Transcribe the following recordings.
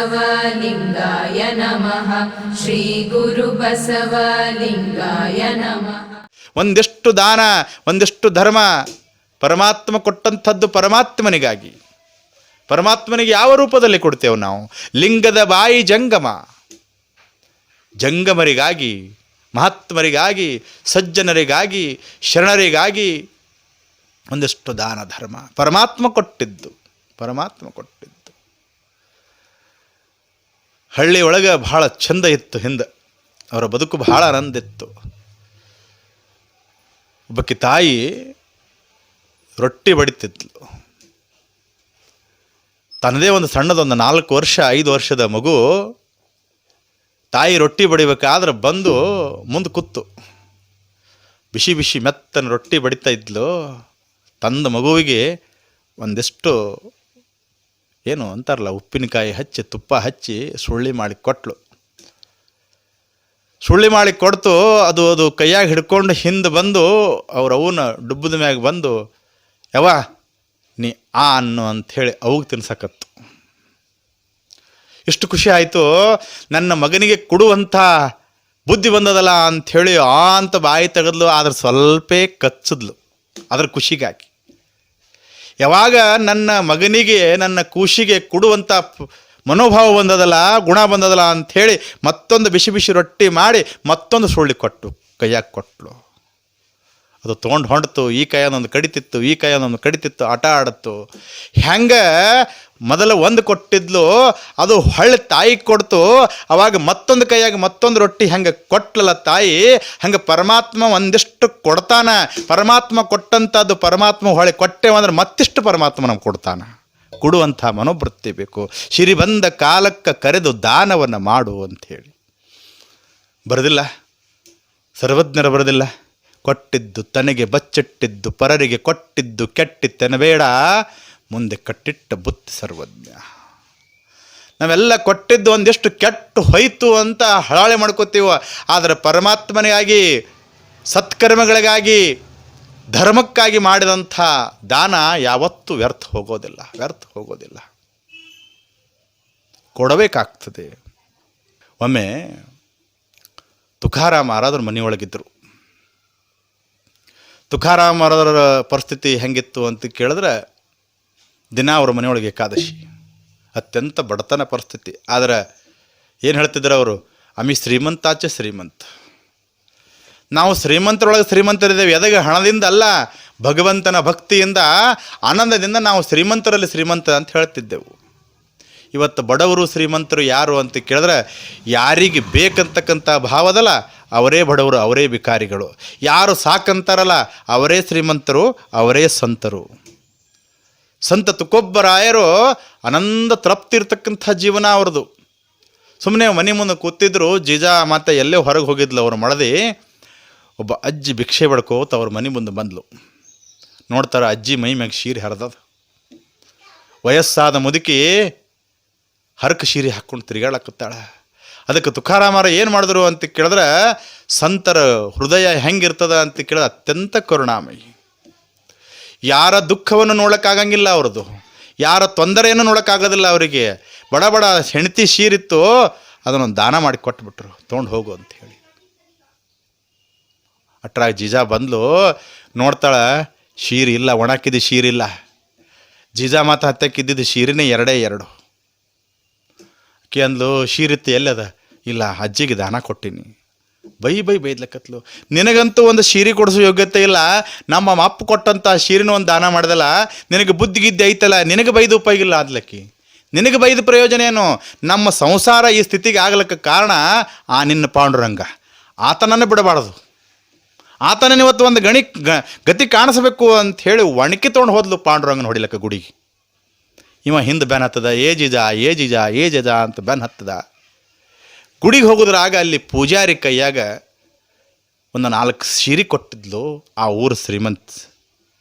श्रीगुरुबसवलिङ्गाय नमः श्रीगुरुबसवलिङ्गाय नमः ಒಂದಿಷ್ಟು ದಾನ ಒಂದಿಷ್ಟು ಧರ್ಮ ಪರಮಾತ್ಮ ಕೊಟ್ಟಂಥದ್ದು ಪರಮಾತ್ಮನಿಗಾಗಿ ಪರಮಾತ್ಮನಿಗೆ ಯಾವ ರೂಪದಲ್ಲಿ ಕೊಡ್ತೇವೆ ನಾವು ಲಿಂಗದ ಬಾಯಿ ಜಂಗಮ ಜಂಗಮರಿಗಾಗಿ ಮಹಾತ್ಮರಿಗಾಗಿ ಸಜ್ಜನರಿಗಾಗಿ ಶರಣರಿಗಾಗಿ ಒಂದಿಷ್ಟು ದಾನ ಧರ್ಮ ಪರಮಾತ್ಮ ಕೊಟ್ಟಿದ್ದು ಪರಮಾತ್ಮ ಕೊಟ್ಟಿದ್ದು ಹಳ್ಳಿ ಒಳಗೆ ಭಾಳ ಚಂದ ಇತ್ತು ಹಿಂದೆ. ಅವರ ಬದುಕು ಭಾಳ ಆನಂದಿತ್ತು. ಒಬ್ಬಕ್ಕೆ ತಾಯಿ ರೊಟ್ಟಿ ಬಡಿತಿದ್ಲು. ತನ್ನದೇ ಒಂದು ಸಣ್ಣದೊಂದು ನಾಲ್ಕು ವರ್ಷ, ಐದು ವರ್ಷದ ಮಗು ತಾಯಿ ರೊಟ್ಟಿ ಬಡಿಬೇಕಾದ್ರೆ ಬಂದು ಮುಂದೆ ಕೂತು. ಬಿಸಿ ಬಿಸಿ ಮೆತ್ತನ ರೊಟ್ಟಿ ಬಡಿತಾ ಇದ್ಲು. ತಂದ ಮಗುವಿಗೆ ಒಂದಿಷ್ಟು ಏನು ಅಂತಾರಲ್ಲ, ಉಪ್ಪಿನಕಾಯಿ ಹಚ್ಚಿ, ತುಪ್ಪ ಹಚ್ಚಿ ಸುಳ್ಳಿ ಮಾಡಿ ಕೊಟ್ಲು. ಸುಳ್ಳಿ ಮಾಡಿ ಕೊಡ್ತು, ಅದು ಅದು ಕೈಯಾಗಿ ಹಿಡ್ಕೊಂಡು ಹಿಂದೆ ಬಂದು ಅವ್ರ ಅವನ ಡುಬ್ಬದ ಮ್ಯಾಗ ಬಂದು, ಯವ್ವ, ನೀ ಆ ಅನ್ನು ಅಂಥೇಳಿ ಅವಾಗ ತಿನ್ಸಕತ್ತು. ಎಷ್ಟು ಖುಷಿ ಆಯಿತು, ನನ್ನ ಮಗನಿಗೆ ಕೊಡುವಂಥ ಬುದ್ಧಿ ಬಂದದಲ್ಲ ಅಂಥೇಳಿ ಆ ಅಂತ ಬಾಯಿ ತೆಗೆದ್ಲು, ಆದ್ರೆ ಸ್ವಲ್ಪೇ ಕಚ್ಚಿದ್ಲು. ಅದ್ರ ಖುಷಿಗಾಗಿ. ಯಾವಾಗ ನನ್ನ ಮಗನಿಗೆ, ನನ್ನ ಕೂಶಿಗೆ ಕೊಡುವಂಥ ಮನೋಭಾವ ಬಂದದಲ್ಲ, ಗುಣ ಬಂದದಲ್ಲ ಅಂಥೇಳಿ ಮತ್ತೊಂದು ಬಿಸಿ ಬಿಸಿ ರೊಟ್ಟಿ ಮಾಡಿ ಮತ್ತೊಂದು ಸುಳ್ಳಿ ಕೊಟ್ಟು, ಕೈಯಾಗಿ ಕೊಟ್ಲು. ಅದು ತೊಗೊಂಡು ಹೊಂಡ್ತು ಈ ಕೈಯನ್ನೊಂದು ಕಡಿತಿತ್ತು, ಈ ಕೈಯನ್ನೊಂದು ಕಡಿತಿತ್ತು, ಆಟ ಆಡತ್ತು. ಹೆಂಗೆ ಮೊದಲು ಒಂದು ಕೊಟ್ಟಿದ್ಲು, ಅದು ಹೊಳ್ಳಿ ತಾಯಿಗೆ ಕೊಡ್ತು, ಅವಾಗ ಮತ್ತೊಂದು ಕೈಯಾಗ ಮತ್ತೊಂದು ರೊಟ್ಟಿ ಹೆಂಗೆ ಕೊಟ್ಲಲ್ಲ ತಾಯಿ, ಹಂಗೆ ಪರಮಾತ್ಮ ಒಂದಿಷ್ಟು ಕೊಡ್ತಾನ. ಪರಮಾತ್ಮ ಕೊಟ್ಟಂಥದ್ದು ಪರಮಾತ್ಮ ಹೊಳೆ ಕೊಟ್ಟೆವಂದ್ರೆ ಮತ್ತಿಷ್ಟು ಪರಮಾತ್ಮ ನಮ್ಗೆ ಕೊಡ್ತಾನ. ಕೊಡುವಂಥ ಮನೋವೃತ್ತಿ ಬೇಕು. ಸಿರಿ ಬಂದ ಕಾಲಕ್ಕೆ ಕರೆದು ದಾನವನ್ನು ಮಾಡು ಅಂಥೇಳಿ ಬರೋದಿಲ್ಲ? ಸರ್ವಜ್ಞರು ಬರೋದಿಲ್ಲ? ಕೊಟ್ಟಿದ್ದು ತನಗೆ ಬಚ್ಚಿಟ್ಟಿದ್ದು, ಪರರಿಗೆ ಕೊಟ್ಟಿದ್ದು ಕೆಟ್ಟಿತ್ತೆನಬೇಡ ಮುಂದೆ ಕಟ್ಟಿಟ್ಟ ಬುತ್ತಿ ಸರ್ವಜ್ಞ. ನಾವೆಲ್ಲ ಕೊಟ್ಟಿದ್ದು ಒಂದಿಷ್ಟು ಕೆಟ್ಟು ಹೋಯಿತು ಅಂತ ಹಳಾಳೆ ಮಾಡ್ಕೋತೀವ, ಆದರೆ ಪರಮಾತ್ಮನಿಗಾಗಿ, ಸತ್ಕರ್ಮಗಳಿಗಾಗಿ, ಧರ್ಮಕ್ಕಾಗಿ ಮಾಡಿದಂಥ ದಾನ ಯಾವತ್ತೂ ವ್ಯರ್ಥ ಹೋಗೋದಿಲ್ಲ ವ್ಯರ್ಥ ಹೋಗೋದಿಲ್ಲ. ಕೊಡಬೇಕಾಗ್ತದೆ. ಒಮ್ಮೆ ತುಕಾರಾಮ ಮನೆಯೊಳಗಿದ್ದರು ತುಕಾರಾಮ್ ಅವರ ಪರಿಸ್ಥಿತಿ ಹೆಂಗಿತ್ತು ಅಂತ ಕೇಳಿದ್ರೆ ದಿನ ಅವ್ರ ಮನೆಯೊಳಗೆ ಏಕಾದಶಿ. ಅತ್ಯಂತ ಬಡತನ ಪರಿಸ್ಥಿತಿ. ಆದರೆ ಏನು ಹೇಳ್ತಿದ್ರು ಅವರು? ಅಮಿ ಶ್ರೀಮಂತಾಚೆ ಶ್ರೀಮಂತ. ನಾವು ಶ್ರೀಮಂತರೊಳಗೆ ಶ್ರೀಮಂತರಿದ್ದೇವೆ. ಎದಗೆ ಹಣದಿಂದ ಅಲ್ಲ, ಭಗವಂತನ ಭಕ್ತಿಯಿಂದ, ಆನಂದದಿಂದ ನಾವು ಶ್ರೀಮಂತರಲ್ಲಿ ಶ್ರೀಮಂತ ಅಂತ ಹೇಳ್ತಿದ್ದೆವು. ಇವತ್ತು ಬಡವರು ಶ್ರೀಮಂತರು ಯಾರು ಅಂತ ಕೇಳಿದ್ರೆ, ಯಾರಿಗೆ ಬೇಕಂತಕ್ಕಂಥ ಭಾವದಲ್ಲ, ಅವರೇ ಬಡವರು, ಅವರೇ ಭಿಕಾರಿಗಳು. ಯಾರು ಸಾಕಂತಾರಲ್ಲ, ಅವರೇ ಶ್ರೀಮಂತರು, ಅವರೇ ಸಂತರು. ಸಂತ ತುಕೊಬ್ಬರಾಯರು ಆನಂದ ತೃಪ್ತಿ ಇರ್ತಕ್ಕಂಥ ಜೀವನ ಅವ್ರದ್ದು. ಸುಮ್ಮನೆ ಮನೆ ಮುಂದೆ ಕೂತಿದ್ರು, ಜೀಜಾ ಮತ್ತೆ ಎಲ್ಲೇ ಹೊರಗೆ ಹೋಗಿದ್ಲು ಅವರು ಮಳದಿ, ಒಬ್ಬ ಅಜ್ಜಿ ಭಿಕ್ಷೆ ಬಡ್ಕೋತ ಅವ್ರ ಮನೆ ಮುಂದೆ ಬಂದ್ಲು. ನೋಡ್ತಾರೆ ಅಜ್ಜಿ ಮೈ ಮ್ಯಾಗ ಶೀರ್ ಹರಿದದ. ವಯಸ್ಸಾದ ಮುದುಕಿ ಹರಕ ಶೀರಿ ಹಾಕ್ಕೊಂಡು ತಿರುಗಾಡಕತ್ತಾಳ. ಅದಕ್ಕೆ ತುಕಾರಾಮರ ಏನು ಮಾಡಿದ್ರು ಅಂತ ಕೇಳಿದ್ರೆ, ಸಂತರ ಹೃದಯ ಹೆಂಗಿರ್ತದ ಅಂತ ಕೇಳಿದ್ರೆ ಅತ್ಯಂತ ಕರುಣಾಮಯಿ. ಯಾರ ದುಃಖವನ್ನು ನೋಡೋಕ್ಕಾಗಂಗಿಲ್ಲ ಅವ್ರದ್ದು ಯಾರ ತೊಂದರೆಯನ್ನು ನೋಡೋಕ್ಕಾಗೋದಿಲ್ಲ ಅವರಿಗೆ. ಬಡ ಬಡ ಹೆಂಡತಿ ಶೀರಿತ್ತು ಅದನ್ನೊಂದು ದಾನ ಮಾಡಿ ಕೊಟ್ಬಿಟ್ರು. ತೊಗೊಂಡು ಹೋಗು ಅಂತ ಹೇಳಿ. ಅಟ್ರಾಗ ಜೀಜಾ ಬಂದಲು, ನೋಡ್ತಾಳೆ ಶೀರಿಲ್ಲ ಇಲ್ಲ ಒಣಕಿದ್ದು ಶೀರಿಲ್ಲ ಜೀಜಾ ಮಾತು ಹತ್ತಕ್ಕಿದ್ದಿದ್ದು ಶೀರಿನೇ ಎರಡೇ ಎರಡು. ಆಕೆ ಅಂದ್ಲು ಶೀರಿತ್ತು ಎಲ್ಲದ ಇಲ್ಲ, ಅಜ್ಜಿಗೆ ದಾನ ಕೊಟ್ಟಿನಿ. ಬೈ ಬೈ ಬೈದ್ಲಕತ್ಲು. ನಿನಗಂತೂ ಒಂದು ಶೀರಿ ಕೊಡಿಸೋ ಯೋಗ್ಯತೆ ಇಲ್ಲ. ನಮ್ಮ ಅಪ್ಪ ಕೊಟ್ಟಂಥ ಶೀರಿನ ಒಂದು ದಾನ ಮಾಡ್ದಲ್ಲ. ನಿನಗೆ ಬುದ್ಧಿ ಗಿದ್ದಿ ಐತಲ್ಲ, ನಿನಗೆ ಬೈದು ಉಪಯೋಗ ಇಲ್ಲ ಆದ್ಲಕ್ಕಿ ನಿನಗೆ ಬೈದ ಪ್ರಯೋಜನ ಏನು? ನಮ್ಮ ಸಂಸಾರ ಈ ಸ್ಥಿತಿಗೆ ಆಗ್ಲಿಕ್ಕೆ ಕಾರಣ ಆ ನಿನ್ನ ಪಾಂಡುರಂಗ. ಆತನನ್ನು ಬಿಡಬಾರ್ದು. ಆತನ ಇವತ್ತು ಒಂದು ಗಣಿ ಗತಿ ಕಾಣಿಸ್ಬೇಕು ಅಂತ ಹೇಳಿ ಒಣಕಿ ತೊಗೊಂಡು ಹೋದ್ಲು ಪಾಂಡುರಂಗನ ಹೊಡಿಲಕ್ಕ ಗುಡಿಗೆ. ಇವ ಹಿಂದೆ ಬೆನ್ ಹತ್ತದ, ಏ ಜಿಜ ಏ ಜಿಜ, ಏ ಜಜ ಅಂತ ಬೆನ್ ಹತ್ತದ. ಗುಡಿಗೆ ಹೋಗೋದ್ರಾಗ ಅಲ್ಲಿ ಪೂಜಾರಿ ಕೈಯಾಗ ಒಂದು ನಾಲ್ಕು ಸೀರೆ ಕೊಟ್ಟಿದ್ಲು ಆ ಊರು ಶ್ರೀಮಂತ್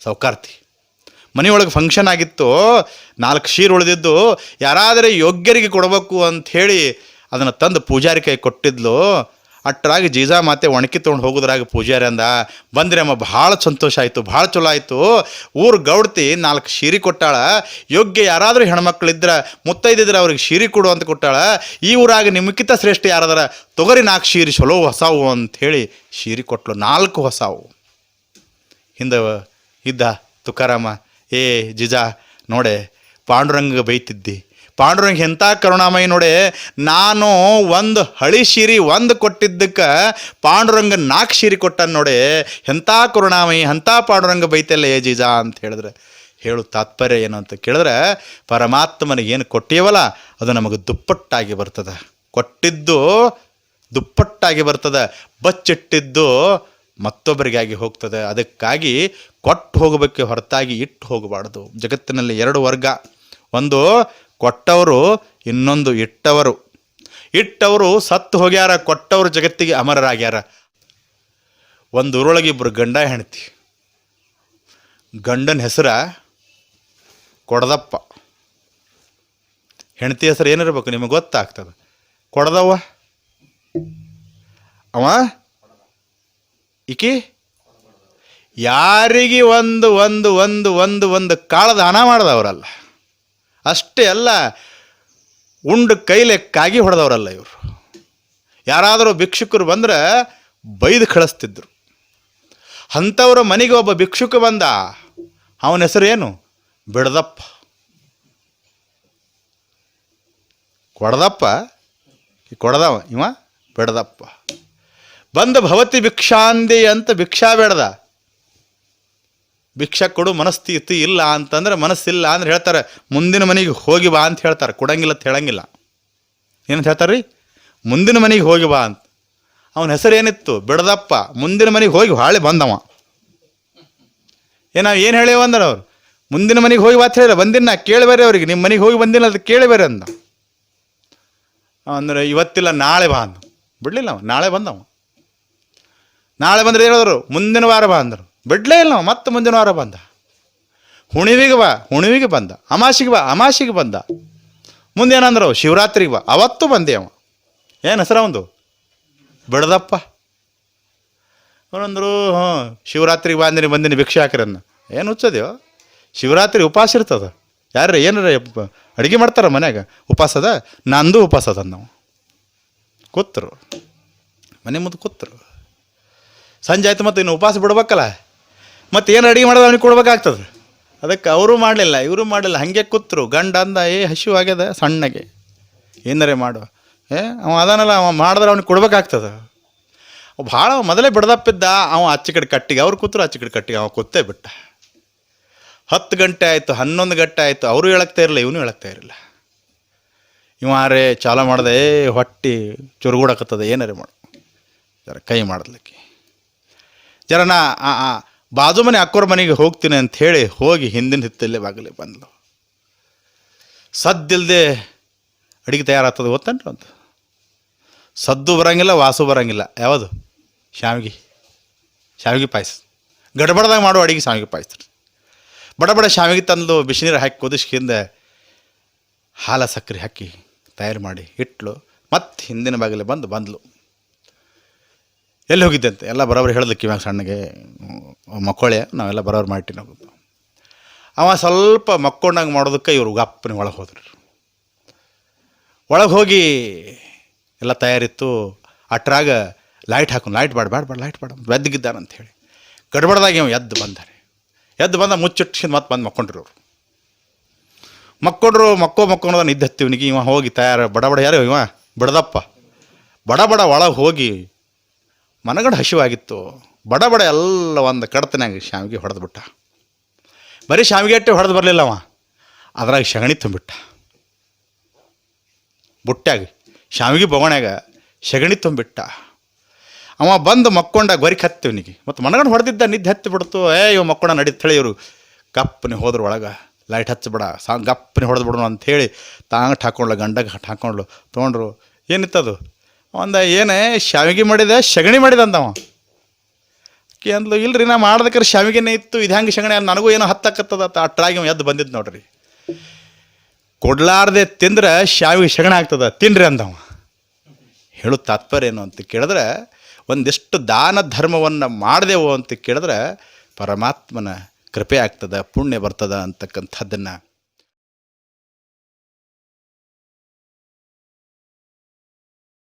ಸೌಕಾರ್ತಿ. ಮನೆಯೊಳಗೆ ಫಂಕ್ಷನ್ ಆಗಿತ್ತು, ನಾಲ್ಕು ಶೀರ್ ಉಳಿದಿದ್ದು, ಯಾರಾದರೆ ಯೋಗ್ಯರಿಗೆ ಕೊಡಬೇಕು ಅಂತ ಹೇಳಿ ಅದನ್ನು ತಂದು ಪೂಜಾರಿ ಕೈ ಕೊಟ್ಟಿದ್ಲು. ಅಟ್ಟರಾಗಿ ಜೀಜಾ ಮಾತೆ ಒಣಕಿ ತೊಗೊಂಡು ಹೋಗೋದ್ರಾಗ ಪೂಜಾರಿ ಅಂದ, ಬಂದ್ರಿ ಅಮ್ಮ, ಭಾಳ ಸಂತೋಷ ಆಯಿತು, ಭಾಳ ಚಲೋ ಆಯಿತು. ಊರು ಗೌಡ್ತಿ ನಾಲ್ಕು ಶೀರಿ ಕೊಟ್ಟಾಳ. ಯೋಗ್ಯ ಯಾರಾದರೂ ಹೆಣ್ಮಕ್ಳಿದ್ರೆ ಮುತ್ತೈದಿದ್ರೆ ಅವ್ರಿಗೆ ಶೀರಿ ಕೊಡು ಅಂತ ಕೊಟ್ಟಾಳ. ಈ ಊರಾಗ ನಿಮ್ಮಕ್ಕಿಂತ ಶ್ರೇಷ್ಠ ಯಾರಾದ್ರ, ತೊಗರಿ ನಾಲ್ಕು ಶೀರಿ ಚಲೋ ಹೊಸವು ಅಂಥೇಳಿ ಶೀರಿ ಕೊಟ್ಲು, ನಾಲ್ಕು ಹೊಸವು. ಹಿಂದೆ ಇದ್ದ ತುಕಾರಾಮ, ಏ, ಜಿಜಾ, ನೋಡೆ, ಪಾಂಡುರಂಗ ಬೈತಿದ್ದಿ. ಪಾಂಡುರಂಗ ಎಂಥ ಕರುಣಾಮಯಿ ನೋಡಿ, ನಾನು ಒಂದು ಹಳಿ ಶಿರಿ ಒಂದು ಕೊಟ್ಟಿದ್ದಕ್ಕೆ ಪಾಂಡುರಂಗ ನಾಲ್ಕು ಶಿರಿ ಕೊಟ್ಟ ನೋಡಿ, ಎಂಥ ಕರುಣಾಮಯಿ ಅಂಥ ಪಾಂಡುರಂಗ ಬೈತಲ್ಲ ಏ ಜೀಜಾ ಅಂತ ಹೇಳಿದ್ರೆ, ಹೇಳು ತಾತ್ಪರ್ಯ ಏನು ಅಂತ ಕೇಳಿದ್ರೆ, ಪರಮಾತ್ಮನಿಗೆ ಏನು ಕೊಟ್ಟಿಯವಲ್ಲ ಅದು ನಮಗೆ ದುಪ್ಪಟ್ಟಾಗಿ ಬರ್ತದೆ. ಕೊಟ್ಟಿದ್ದು ದುಪ್ಪಟ್ಟಾಗಿ ಬರ್ತದೆ, ಬಚ್ಚಿಟ್ಟಿದ್ದು ಮತ್ತೊಬ್ಬರಿಗಾಗಿ ಹೋಗ್ತದೆ. ಅದಕ್ಕಾಗಿ ಕೊಟ್ಟು ಹೋಗಬೇಕೆ ಹೊರತಾಗಿ ಇಟ್ಟು ಹೋಗಬಾರ್ದು. ಜಗತ್ತಿನಲ್ಲಿ ಎರಡು ವರ್ಗ. ಒಂದು ಕೊಟ್ಟವರು ಇನ್ನೊಂದು ಇಟ್ಟವರು. ಇಟ್ಟವರು ಸತ್ತು ಹೋಗ್ಯಾರ, ಕೊಟ್ಟವರು ಜಗತ್ತಿಗೆ ಅಮರರಾಗ್ಯಾರ. ಒಂದು ಊರೊಳಗೆ ಇಬ್ಬರು ಗಂಡ ಹೆಂಡತಿ. ಗಂಡನ ಹೆಸರ ಕೊಡದಪ್ಪ. ಹೆಂಡತಿ ಹೆಸರು ಏನಿರಬೇಕು ನಿಮಗೆ ಗೊತ್ತಾಗ್ತದೆ. ಕೊಡದವ್ವ? ಅವ? ಈಕಿ? ಯಾರಿಗೆ ಒಂದು ಒಂದು ಒಂದು ಒಂದು ಒಂದು ಕಾಳದ ಹಣ ಮಾಡ್ದವರಲ್ಲ. ಅಷ್ಟೇ ಅಲ್ಲ, ಉಂಡು ಕಾಗಿ ಹೊಡೆದವರಲ್ಲ ಇವರು. ಯಾರಾದರೂ ಭಿಕ್ಷುಕರು ಬಂದ್ರೆ ಬೈದು ಕಳಿಸ್ತಿದ್ರು ಅಂಥವ್ರ ಮನೆಗೆ ಒಬ್ಬ ಭಿಕ್ಷುಕ ಬಂದ, ಅವನ ಹೆಸರು ಏನು? ಬಿಡದಪ್ಪ. ಕೊಡದಪ್ಪ? ಕೊಡದವ, ಇವ? ಬಿಡದಪ್ಪ. ಬಂದ ಭವತಿ ಭಿಕ್ಷಾಂದಿ ಅಂತ ಭಿಕ್ಷಾ ಬೇಡ್ದ. ಭಿಕ್ಷಾ ಕೊಡು, ಮನಸ್ಥಿತಿ ಇಲ್ಲ ಅಂತಂದ್ರೆ ಮನಸ್ಸಿಲ್ಲ ಅಂದ್ರೆ ಹೇಳ್ತಾರೆ, ಮುಂದಿನ ಮನೆಗೆ ಹೋಗಿ ಬಾ ಅಂತ ಹೇಳ್ತಾರೆ. ಕೊಡಂಗಿಲ್ಲ ಅಂತ ಹೇಳಂಗಿಲ್ಲ. ಏನಂತ ಹೇಳ್ತಾರೆ ರೀ ಮುಂದಿನ ಮನೆಗೆ ಹೋಗಿ ಬಾ ಅಂತ. ಅವನ ಹೆಸರು ಏನಿತ್ತು? ಬಿಡದಪ್ಪ. ಮುಂದಿನ ಮನೆಗೆ ಹೋಗಿ ಹಾಳೆ ಬಂದವ. ಏ, ನಾವು ಏನು ಹೇಳೇವ ಅಂದ್ರೆ ಅವ್ರು? ಮುಂದಿನ ಮನೆಗೆ ಹೋಗಿ ಬಾ ಅಂತ ಹೇಳಿಲ್ಲ ಬಂದಿನ ಕೇಳಿ ಬೇರೆ ಅವ್ರಿಗೆ. ನಿಮ್ಮ ಮನೆಗೆ ಹೋಗಿ ಬಂದಿಲ್ಲ ಅದು ಕೇಳಿ ಬೇರೆ ಅಂದ. ಅಂದ್ರೆ ಇವತ್ತಿಲ್ಲ, ನಾಳೆ ಬಾ ಅಂದ. ಬಿಡಲಿಲ್ಲ ಅವ ನಾಳೆ ಬಂದವ. ನಾಳೆ ಬಂದ್ರೆ ಹೇಳಿದ್ರು? ಮುಂದಿನ ವಾರ ಬಾ ಅಂದರು. ಬಿಡಲೇ ಇಲ್ಲ ಮತ್ತೆ ಮುಂದಿನ ವಾರ ಬಂದ. ಹುಣಿವಿಗೆ ಬಾ, ಹುಣಿವಿಗೆ ಬಂದ. ಅಮಾಸಿಗೆ ಬಾ, ಅಮಾಸಿಗೆ ಬಂದ. ಮುಂದೆ ಏನಂದ್ರು ಅವ ಶಿವರಾತ್ರಿಗೆ ಬಾ. ಅವತ್ತು ಬಂದೆ ಅವ. ಏನು ಹೆಸರು ಒಂದು ಬಿಡದಪ್ಪ. ಅವನಂದ್ರು, ಹ್ಞೂ, ಶಿವರಾತ್ರಿಗೆ ಬಂದಿನಿ ಬಂದಿನಿ, ಭಿಕ್ಷೆ ಹಾಕಿರನ್ನ ಏನು ಹುಚ್ಚದೇವ ಶಿವರಾತ್ರಿ ಉಪವಾಸ ಇರ್ತದ. ಯಾರು ಏನಾರ ಅಡುಗೆ ಮಾಡ್ತಾರ ಮನ್ಯಾಗ? ಉಪವಾಸದ ನಂದು ಉಪವಾಸ ಅದ ನಾವು ಕೂತ್ರು. ಮನೆ ಮುಂದೆ ಕೂತ್ರು. ಸಂಜೆ ಆಯ್ತು ಮತ್ತು ಇನ್ನು ಉಪವಾಸ ಬಿಡ್ಬೇಕಲ್ಲ? ಮತ್ತು ಏನು ಅಡುಗೆ ಮಾಡೋದು ಅವ್ನಿಗೆ ಕೊಡ್ಬೇಕಾಗ್ತದೆ. ಅದಕ್ಕೆ ಅವರು ಮಾಡಲಿಲ್ಲ, ಇವರು ಮಾಡಲಿಲ್ಲ. ಹಾಗೆ ಕೂತ್ರು. ಗಂಡ ಅಂದ, ಏ ಹಸಿವು ಆಗ್ಯದ? ಸಣ್ಣಗೆ. ಏನಾರೇ ಮಾಡು. ಏ, ಅವ ಅದಾನಲ್ಲ, ಅವ ಮಾಡಿದ್ರೆ ಅವ್ನಿಗೆ ಕೊಡ್ಬೇಕಾಗ್ತದೆ. ಭಾಳ ಮೊದಲೇ ಬಿಡ್ದಪ್ಪಿದ್ದ, ಅವ ಆಚೆ ಕಡೆ ಕಟ್ಟಿಗೆ, ಅವ್ರು ಕೂತ್ರು ಆಚೆ ಕಡೆ ಕಟ್ಟಿಗೆ, ಅವ ಕೂತೇ ಬಿಟ್ಟ. ಹತ್ತು ಗಂಟೆ ಆಯಿತು, ಹನ್ನೊಂದು ಗಂಟೆ ಆಯಿತು, ಅವರು ಹೇಳಕ್ತಾ ಇರಲಿಲ್ಲ, ಇವನು ಹೇಳಕ್ತಾ ಇರಲಿಲ್ಲ. ಇವಾರೇ ಚಾಲ ಮಾಡ್ದೆ, ಏ, ಹೊಟ್ಟಿ ಚುರುಗುಡಕತ್ತದ, ಏನಾರೇ ಮಾಡು. ಜರ ಕೈ ಮಾಡಲಿಕ್ಕೆ. ಜರ ನಾ ಆ ಆ ಬಾಜು ಮನೆ ಅಕ್ಕೋರ ಮನೆಗೆ ಹೋಗ್ತೀನಿ ಅಂತ ಹೇಳಿ ಹೋಗಿ ಹಿಂದಿನ ಹಿತ್ತಲ್ಲೇ ಬಾಗಿಲಿ ಬಂದ್ಲು. ಸದ್ದಿಲ್ಲದೆ ಅಡಿಗೆ ತಯಾರಾಗ್ತದೆ ಗೊತ್ತೇನ್ರಿ ಅಂತ ಸದ್ದು ಬರೋಂಗಿಲ್ಲ, ವಾಸು ಬರೋಂಗಿಲ್ಲ. ಯಾವುದು? ಶಾವಿಗೆ. ಶಾವಿಗೆ ಪಾಯಸ. ಗಡಬಡದಾಗ ಮಾಡೋ ಅಡಿಗೆ ಶಾವಿಗೆ ಪಾಯಸ ಬಡ ಬಡ ಶಾವಿಗೆ ತಂದು ಬಿಸಿನೀರು ಹಾಕಿ ಕುದಿಸ್ಕಿಂದ ಹಾಲ ಸಕ್ಕರೆ ಹಾಕಿ ತಯಾರು ಮಾಡಿ ಇಟ್ಲು. ಮತ್ತೆ ಹಿಂದಿನ ಬಾಗಿಲು ಬಂದು ಬಂದ್ಲು. ಎಲ್ಲಿ ಹೋಗಿದ್ದೆ ಅಂತ? ಎಲ್ಲ ಬರೋಬ್ರಿ ಹೇಳ್ದಕ್ಕೆ ಇವಾಗ ಸಣ್ಣಗೆ ಮಕ್ಕಳೇ, ನಾವೆಲ್ಲ ಬರೋರು ಮಾಡಿ ನಾವು. ಅವ ಸ್ವಲ್ಪ ಮಕ್ಕೊಂಡಂಗೆ ಮಾಡೋದಕ್ಕೆ ಇವರು ಗಪ್ಪನೆ ಒಳಗೆ ಹೋದ್ರು. ಒಳಗೆ ಹೋಗಿ ಎಲ್ಲ ತಯಾರಿತ್ತು. ಅಟ್ರಾಗ ಲೈಟ್ ಹಾಕು ಲೈಟ್ ಬಾಡ್, ಬೇಡ ಬೇಡ ಲೈಟ್ ಬೇಡ ಅಂತ ಹೇಳಿ. ಗಡ್ಬಡ್ದಾಗ ಇವ ಎದ್ದು ಬಂದಾನೆ. ಎದ್ದು ಬಂದ ಮುಚ್ಚಿಟ್ಟು ಮತ್ತೆ ಬಂದು ಮಕ್ಕೊಂಡ್ರು ಅವರು ಮಕ್ಕೊಂಡ್ರು, ಮಕ್ಕೋ ಮಕ್ಕೊಂಡ್ರ ನಿದ್ದೆ ಹತ್ತಿವನಿಗೆ ಇವ ಹೋಗಿ ತಯಾರು, ಬಡ ಬಡ, ಯಾರು ಇವ? ಬಿಡದಪ್ಪ. ಬಡ ಬಡ ಒಳಗೆ ಹೋಗಿ ಮನಗಂಡು ಹಸಿವಾಗಿತ್ತು. ಬಡ ಬಡ ಎಲ್ಲ ಒಂದು ಕಡತನಾಗ ಶಾವಿಗೆ ಹೊಡೆದು ಬಿಟ್ಟ. ಬರೀ ಶಾವಿಗೆ ಅಟ್ಟೆ ಹೊಡೆದು ಬರಲಿಲ್ಲ ಅವ. ಅದ್ರಾಗ ಸಗಣಿ ತುಂಬಿಟ್ಟ. ಬುಟ್ಟ್ಯಾಗ ಶಾವಿಗೆ ಬೊಗಣ್ಯಾಗ ಸಗಣಿ ತುಂಬಿಟ್ಟ. ಅವ ಬಂದು ಮಕ್ಕೊಂಡ ಗೊರಿ ಹತ್ತಿವನಿಗೆ ಮತ್ತು ಮನಗಂಡು ಹೊಡೆದಿದ್ದ ನಿದ್ದೆ ಹತ್ತಿ ಬಿಡ್ತು. ಏ, ಇವ ಮಕ್ಕೊಂಡ ನಡೀತೇಳಿ ಇವರು. ಗಪ್ಪನೆ ಹೋದ್ರ ಒಳಗೆ. ಲೈಟ್ ಹಚ್ಚಬೇಡ. ಸಾ, ಗಪ್ಪನೆ ಹೊಡೆದು ಬಿಡೋಣ ಅಂಥೇಳಿ ತಾಂಗಟ್ ಹಾಕೊಂಡ್ಲು ಗಂಡಗೆ ಹಾಕೊಂಡ್ಲು ತೊಗೊಂಡ್ರು, ಏನಿತ್ತದು? ಒಂದ ಏನೇ, ಶಾವಿಗೆ ಮಾಡಿದೆ, ಸಗಣಿ ಮಾಡಿದ ಅಂತವ ಅಂದ್ಲು, ಇಲ್ರಿ, ನಾ ಮಾಡ್ದಕ್ರೆ ಶಾವಿಗೆನೇ ಇತ್ತು, ಇದು ಹೆಂಗೆ ಸಗಣಿ ಅಲ್ಲಿ ನನಗೂ ಏನೋ ಹತ್ತಕ್ಕತ್ತದ ಅಟ್ರಾಗಿ ಎದ್ದು ಬಂದಿದ್ದು ನೋಡ್ರಿ. ಕೊಡ್ಲಾರ್ದೆ ತಿಂದ್ರೆ ಶಾವಿಗೆ ಸಗಣಿ ಆಗ್ತದ, ತಿನ್ರಿ ಅಂದವ. ಹೇಳು ತಾತ್ಪರ್ಯ ಏನು ಅಂತ ಕೇಳಿದ್ರೆ, ಒಂದಿಷ್ಟು ದಾನ ಧರ್ಮವನ್ನು ಮಾಡಿದೆವು ಅಂತ ಕೇಳಿದ್ರೆ, ಪರಮಾತ್ಮನ ಕೃಪೆ ಆಗ್ತದೆ, ಪುಣ್ಯ ಬರ್ತದೆ ಅಂತಕ್ಕಂಥದ್ದನ್ನು